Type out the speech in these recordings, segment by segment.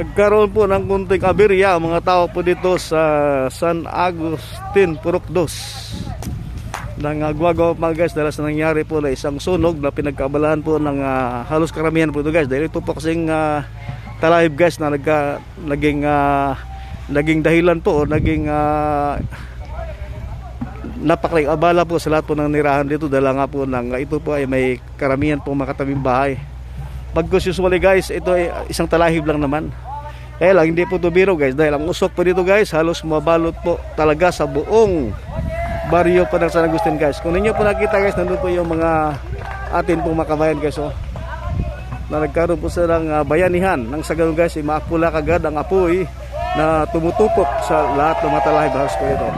nagkaroon po ng kunting aberya ang mga tao po dito sa San Agustin, Purok 2 ng uh, Guagawa mga guys dahil sa nangyari po na isang sunog na pinagkaabalahan po ng ah, halos karamihan po ito guys. Dahil ito po kasing uh, talahib guys na nagka, naging ah, naging dahilan po o naging uh, napakalaking abala po sa lahat po ng nirahan dito dahil nga po ng, ito po ay may karamihan po makatabing bahay. Pagkus usually guys, ito ay isang talahib lang naman. Kaya lang, hindi po ito guys. Dahil ang usok po dito guys, halos mabalot po talaga sa buong baryo pa ng San Agustin guys. Kung ninyo po nakita guys, nandun po yung mga atin pong makabayan guys. Oh, na nagkaroon po sila ng ah, bayanihan. Nang sa ganun guys, ay maapula kagad ang apoy na tumutupok sa lahat ng mga talahib halos po ito.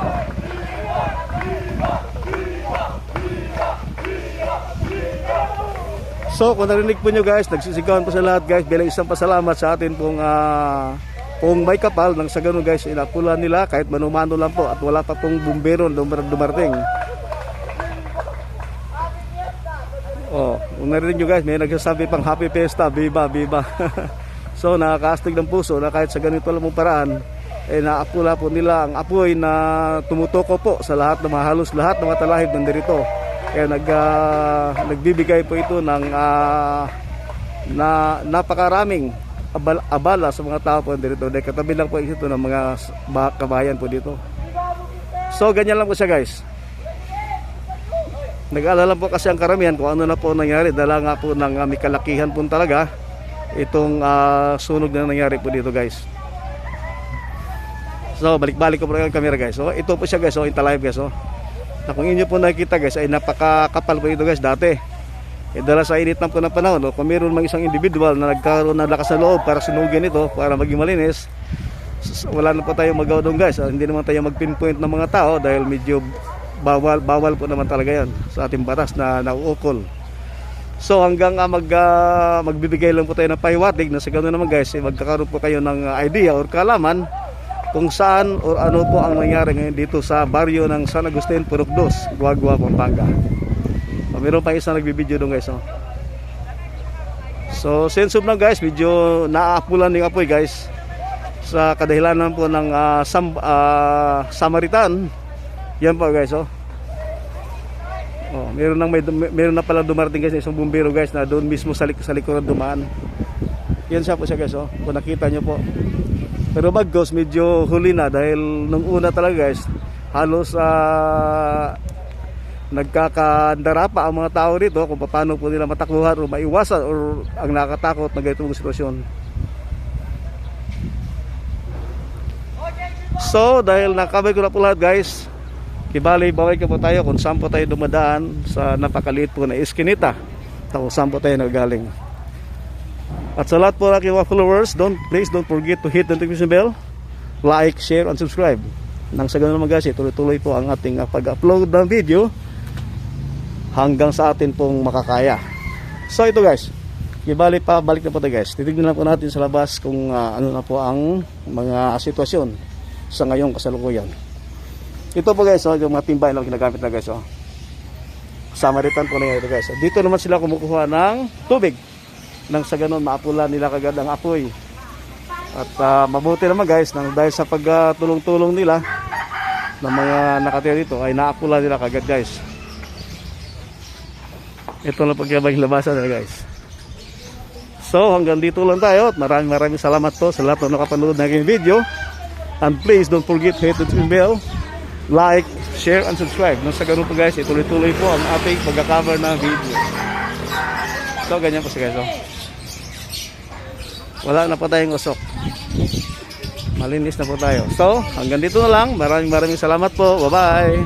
So kung narinig po nyo guys, nagsisigawan po sa lahat guys bilang isang pasalamat sa atin pong ah, pong may kapal nang sa ganun guys inapulan nila kahit manumano lang po at wala pa pong bumbero dumar- dumarating. Oh, kung narinig nyo guys, may nagsasabi pang happy fiesta, biba, biba. so nakakaastig ng puso na kahit sa ganito lang mong paraan, eh naapula po nila ang apoy na tumutuko po sa lahat ng halos lahat ng mga talahib nandirito. Kaya nag, ah, nagbibigay po ito ng ah, na napakaraming abala, abala sa mga tao po dito. Dahil katabi lang po ito ng mga kabayan po dito. So ganyan lang po siya guys. Nag-alala po kasi ang karamihan kung ano na po nangyari. Dala nga po ng uh, may kalakihan po talaga itong ah, sunog na nangyari po dito guys. So balik-balik ko po ang camera guys. So ito po siya guys. So inta live guys. So na kung inyo po nakikita guys ay napakakapal po ito guys dati. E dala sa init ng po ng panahon no? kung meron mang isang individual na nagkaroon ng lakas ng loob para sunugin ito para maging malinis wala na po tayo magawa doon guys. Ah, hindi naman tayo mag-pinpoint ng mga tao dahil medyo bawal bawal po naman talaga yan sa ating batas na nauukol. So hanggang uh, mag, ah, magbibigay lang po tayo ng pahiwatig na sa ganoon naman guys, eh, magkakaroon po kayo ng idea or kalaman kung saan or ano po ang nangyari ngayon dito sa baryo ng San Agustin, Purok 2, Guagua, Pampanga. So, meron pa isang nagbibideo doon guys. Oh. So sense of na guys, medyo naaapulan ng apoy guys sa kadahilanan po ng ah, Sam, ah, Samaritan. Yan po guys oh. Oh, meron nang may, meron na pala dumarating guys isang bumbero guys na doon mismo sa, lik- sa likuran dumaan. Yan siya po siya guys oh. Kung nakita nyo po. Pero bagos medyo huli na dahil nung una talaga guys halos ah nagkakandara pa ang mga tao dito kung paano po nila matakbuhan o maiwasan or ang nakakatakot na ganitong sitwasyon. So dahil nakabay ko na po lahat guys Kibali, baway ka po tayo kung saan po tayo dumadaan sa napakaliit po na iskinita. Kung saan po tayo nagaling. At sa lahat po ng aking mga followers, don't, please don't forget to hit the notification bell, like, share, and subscribe. Nang sa ganun naman guys, tuloy-tuloy po ang ating pag-upload ng video hanggang sa atin pong makakaya. So ito guys, ibali pa, balik na po tayo guys. Titignan na po natin sa labas kung ah, ano na po ang mga sitwasyon sa ngayong kasalukuyan. Ito po guys, oh, yung mga timbahin na ginagamit na guys. Oh. Samaritan po na ito guys. Dito naman sila kumukuha ng tubig. Nang sa ganun maapula nila kagad ang apoy. At ah, mabuti naman guys, nang dahil sa pagtulong-tulong nila ng mga nakatira dito ay naapula nila kagad guys. Ito na pagyabang labasan nila guys. So hanggang dito lang tayo at maraming maraming salamat po sa lahat ng nakapanood ng aking video. And please don't forget hit the bell like, share, and subscribe. Nang sa ganun po guys, ituloy-tuloy po ang ating pagka-cover ng video. So, ganyan po siya guys. Oh. Wala na po tayong usok. Malinis na po tayo. So, hanggang dito na lang. Maraming maraming salamat po. Bye-bye.